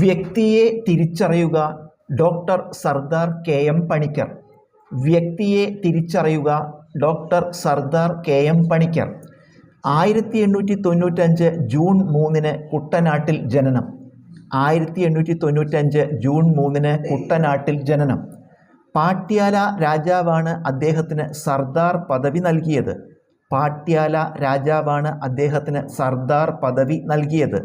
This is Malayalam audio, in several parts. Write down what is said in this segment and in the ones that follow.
വ്യക്തിയെ തിരിച്ചറിയുക doctor Sardar K M Panikkar. വ്യക്തിയെ തിരിച്ചറിയുക doctor Sardar K M Panikkar. ആയിരത്തി എണ്ണൂറ്റി തൊണ്ണൂറ്റഞ്ച് ജൂൺ മൂന്നിന് കുട്ടനാട്ടിൽ ജനനം. ആയിരത്തി എണ്ണൂറ്റി തൊണ്ണൂറ്റഞ്ച് ജൂൺ മൂന്നിന് കുട്ടനാട്ടിൽ ജനനം. പാട്യാല രാജാവാണ് അദ്ദേഹത്തിന് സർദാർ പദവി നൽകിയത്. പാട്യാല രാജാവാണ് അദ്ദേഹത്തിന് സർദാർ പദവി നൽകിയത്.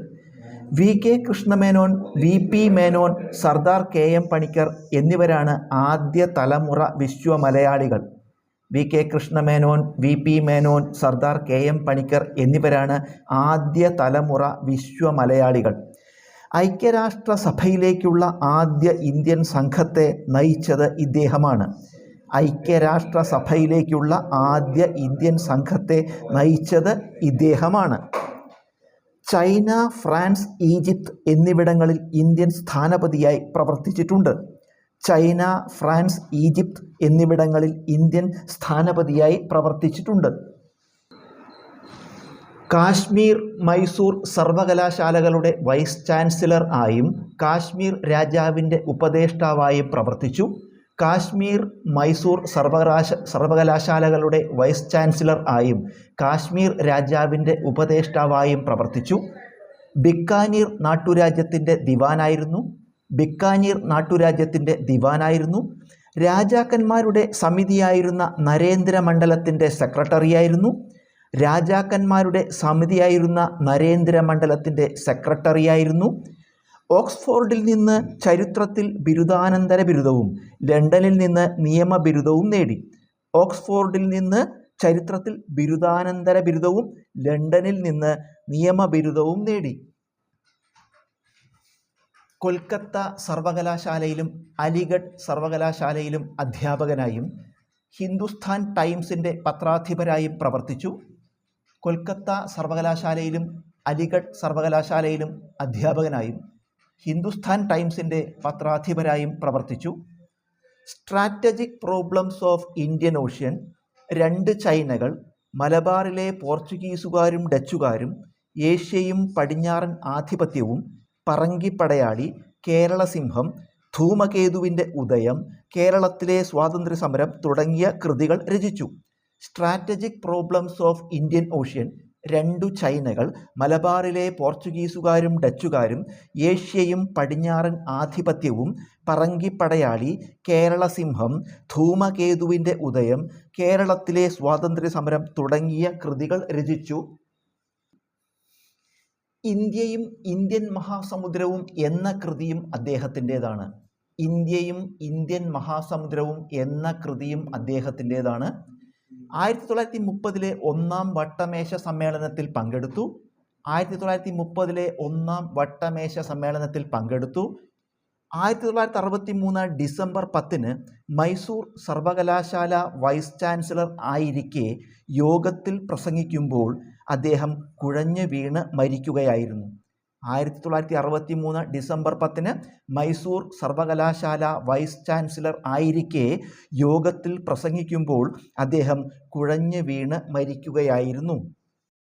V K Krishna Menon V P Menon Sardar K M Panikkar എന്നിവരാണ് ആദ്യ തലമുറ വിശ്വ മലയാളികൾ V K Krishna Menon V P Menon Sardar K M Panikkar എന്നിവരാണ് ആദ്യ തലമുറ വിശ്വ മലയാളികൾ ഐക്യരാഷ്ട്രസഭയിലേക്കുള്ള ആദ്യ ഇന്ത്യൻ സംഘത്തെ നയിച്ചത് ഇദ്ദേഹമാണ്. ഐക്യരാഷ്ട്രസഭയിലേക്കുള്ള ആദ്യ ഇന്ത്യൻ സംഘത്തെ നയിച്ചത് ഇദ്ദേഹമാണ്. ചൈന ഫ്രാൻസ് ഈജിപ്ത് എന്നിവിടങ്ങളിൽ ഇന്ത്യൻ സ്ഥാനപതിയായി പ്രവർത്തിച്ചിട്ടുണ്ട്. ചൈന ഫ്രാൻസ് ഈജിപ്ത് എന്നിവിടങ്ങളിൽ ഇന്ത്യൻ സ്ഥാനപതിയായി പ്രവർത്തിച്ചിട്ടുണ്ട്. കാശ്മീർ മൈസൂർ സർവകലാശാലകളുടെ വൈസ് ചാൻസലർ ആയും കാശ്മീർ രാജാവിന്റെ ഉപദേഷ്ടാവായും പ്രവർത്തിച്ചു. കാശ്മീർ മൈസൂർ സർവകലാശ സർവകലാശാലകളുടെ വൈസ് ചാൻസലർ ആയും കാശ്മീർ രാജാവിന്റെ ഉപദേഷ്ടാവായും പ്രവർത്തിച്ചു. ബിക്കാനീർ നാട്ടുരാജ്യത്തിന്റെ ദിവാനായിരുന്നു. ബിക്കാനീർ നാട്ടുരാജ്യത്തിന്റെ ദിവാനായിരുന്നു. രാജാക്കന്മാരുടെ സമിതിയായിരുന്ന നരേന്ദ്രമണ്ഡലത്തിന്റെ സെക്രട്ടറിയായിരുന്നു. രാജാക്കന്മാരുടെ സമിതിയായിരുന്ന നരേന്ദ്രമണ്ഡലത്തിന്റെ സെക്രട്ടറിയായിരുന്നു. ഓക്സ്ഫോർഡിൽ നിന്ന് ചരിത്രത്തിൽ ബിരുദാനന്തര ബിരുദവും ലണ്ടനിൽ നിന്ന് നിയമ ബിരുദവും നേടി. ഓക്സ്ഫോർഡിൽ നിന്ന് ചരിത്രത്തിൽ ബിരുദാനന്തര ബിരുദവും ലണ്ടനിൽ നിന്ന് നിയമ ബിരുദവും നേടി. കൊൽക്കത്ത സർവകലാശാലയിലും അലിഗഡ് സർവകലാശാലയിലും അധ്യാപകനായും ഹിന്ദുസ്ഥാൻ ടൈംസിന്റെ പത്രാധിപരായും പ്രവർത്തിച്ചു. കൊൽക്കത്ത സർവകലാശാലയിലും അലിഗഡ് സർവകലാശാലയിലും അധ്യാപകനായും ഹിന്ദുസ്ഥാൻ ടൈംസിന്റെ പത്രാധിപരായും പ്രവർത്തിച്ചു. Strategic problems of Indian Ocean രണ്ട് ചൈനകൾ മലബാറിലെ പോർച്ചുഗീസുകാരും ഡച്ചുകാരും ഏഷ്യയും പടിഞ്ഞാറൻ ആധിപത്യവും പറങ്കിപ്പടയാളി കേരള സിംഹം ധൂമകേതുവിന്റെ ഉദയം കേരളത്തിലെ സ്വാതന്ത്ര്യ സമരം തുടങ്ങിയ കൃതികൾ രചിച്ചു. Strategic problems of Indian Ocean രണ്ടു ചൈനകൾ മലബാറിലെ പോർച്ചുഗീസുകാരും ഡച്ചുകാരും ഏഷ്യയും പടിഞ്ഞാറൻ ആധിപത്യവും പറങ്കിപ്പടയാളി കേരളസിംഹം ധൂമകേതുവിന്റെ ഉദയം കേരളത്തിലെ സ്വാതന്ത്ര്യ സമരം തുടങ്ങിയ കൃതികൾ രചിച്ചു. ഇന്ത്യയും ഇന്ത്യൻ മഹാസമുദ്രവും എന്ന കൃതിയും അദ്ദേഹത്തിന്റെതാണ്. ഇന്ത്യയും ഇന്ത്യൻ മഹാസമുദ്രവും എന്ന കൃതിയും അദ്ദേഹത്തിന്റെതാണ്. ആയിരത്തി തൊള്ളായിരത്തി മുപ്പതിലെ ഒന്നാം വട്ടമേശ സമ്മേളനത്തിൽ പങ്കെടുത്തു. ആയിരത്തി തൊള്ളായിരത്തി മുപ്പതിലെ ഒന്നാം വട്ടമേശ സമ്മേളനത്തിൽ പങ്കെടുത്തു. ആയിരത്തി തൊള്ളായിരത്തി അറുപത്തി മൂന്ന് ഡിസംബർ പത്തിന് മൈസൂർ സർവകലാശാല വൈസ് ചാൻസലർ ആയിരിക്കെ യോഗത്തിൽ പ്രസംഗിക്കുമ്പോൾ അദ്ദേഹം കുഴഞ്ഞു വീണ് മരിക്കുകയായിരുന്നു. ആയിരത്തി തൊള്ളായിരത്തി അറുപത്തി മൂന്ന് ഡിസംബർ പത്തിന് മൈസൂർ സർവകലാശാല വൈസ് ചാൻസലർ ആയിരിക്കെ യോഗത്തിൽ പ്രസംഗിക്കുമ്പോൾ അദ്ദേഹം കുഴഞ്ഞു വീണ് മരിക്കുകയായിരുന്നു.